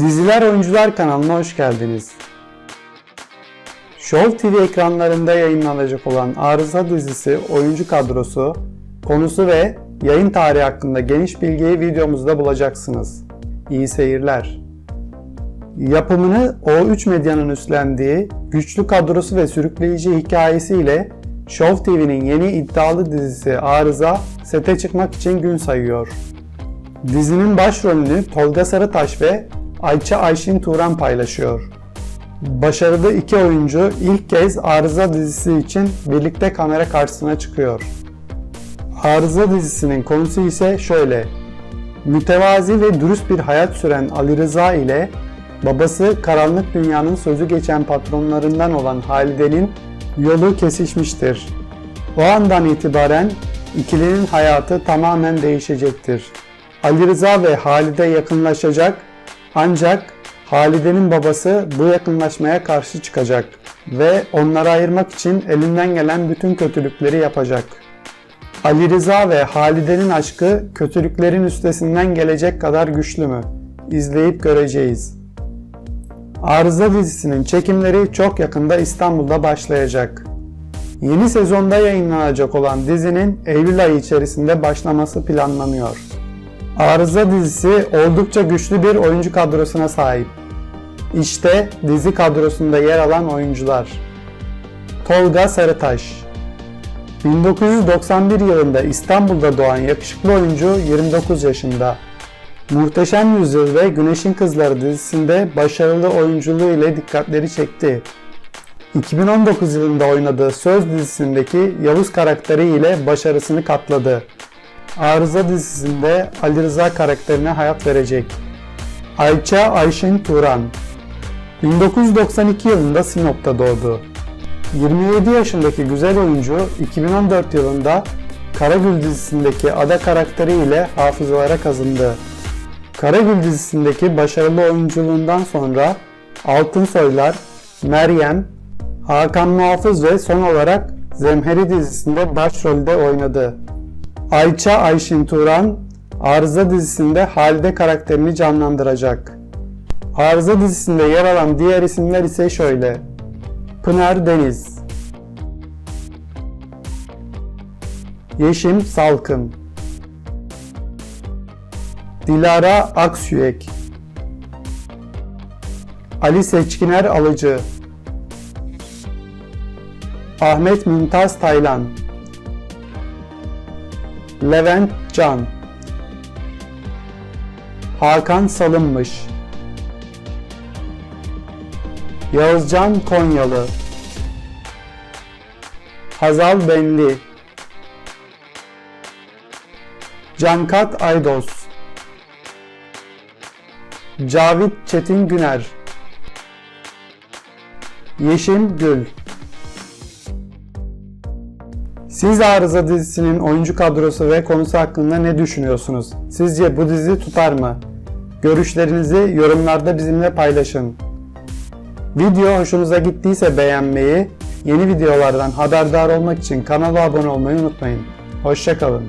Diziler Oyuncular kanalına hoş geldiniz. Show TV ekranlarında yayınlanacak olan Arıza dizisi oyuncu kadrosu, konusu ve yayın tarihi hakkında geniş bilgiyi videomuzda bulacaksınız. İyi seyirler. Yapımını O3 Medya'nın üstlendiği güçlü kadrosu ve sürükleyici hikayesiyle Show TV'nin yeni iddialı dizisi Arıza sete çıkmak için gün sayıyor. Dizinin başrolünü Tolga Sarıtaş ve Ayça Ayşin Turan paylaşıyor. Başarılı iki oyuncu ilk kez Arıza dizisi için birlikte kamera karşısına çıkıyor. Arıza dizisinin konusu ise şöyle. Mütevazi ve dürüst bir hayat süren Ali Rıza ile babası karanlık dünyanın sözü geçen patronlarından olan Halide'nin yolu kesişmiştir. O andan itibaren ikilinin hayatı tamamen değişecektir. Ali Rıza ve Halide yakınlaşacak ancak Halide'nin babası bu yakınlaşmaya karşı çıkacak ve onları ayırmak için elinden gelen bütün kötülükleri yapacak. Ali Rıza ve Halide'nin aşkı kötülüklerin üstesinden gelecek kadar güçlü mü? İzleyip göreceğiz. Arıza dizisinin çekimleri çok yakında İstanbul'da başlayacak. Yeni sezonda yayınlanacak olan dizinin Eylül ayı içerisinde başlaması planlanıyor. Arıza dizisi oldukça güçlü bir oyuncu kadrosuna sahip. İşte dizi kadrosunda yer alan oyuncular. Tolga Sarıtaş 1991 yılında İstanbul'da doğan yakışıklı oyuncu 29 yaşında. Muhteşem Yüzyıl ve Güneşin Kızları dizisinde başarılı oyunculuğu ile dikkatleri çekti. 2019 yılında oynadığı Söz dizisindeki Yavuz karakteri ile başarısını katladı. Arıza dizisinde Ali Rıza karakterine hayat verecek. Ayça Ayşin Turan 1992 yılında Sinop'ta doğdu. 27 yaşındaki güzel oyuncu 2014 yılında Karagül dizisindeki Ada karakteri ile hafızalara kazındı. Karagül dizisindeki başarılı oyunculuğundan sonra Altın Soylar, Meryem, Hakan Muhafız ve son olarak Zemheri dizisinde başrolde oynadı. Ayça Ayşin Turan, Arıza dizisinde Halide karakterini canlandıracak. Arıza dizisinde yer alan diğer isimler ise şöyle. Pınar Deniz. Yeşim Salkım Dilara Aksüyek Ali Seçkiner Alıcı. Ahmet Mümtaz Taylan Levent Can. Hakan Salınmış. Yağızcan Konyalı. Hazal Benli. Cankat Aydos Cavit Çetin Güner. Yeşim Gül Siz Arıza dizisinin oyuncu kadrosu ve konusu hakkında ne düşünüyorsunuz? Sizce bu dizi tutar mı? Görüşlerinizi yorumlarda bizimle paylaşın. Video hoşunuza gittiyse beğenmeyi, yeni videolardan haberdar olmak için kanala abone olmayı unutmayın. Hoşçakalın.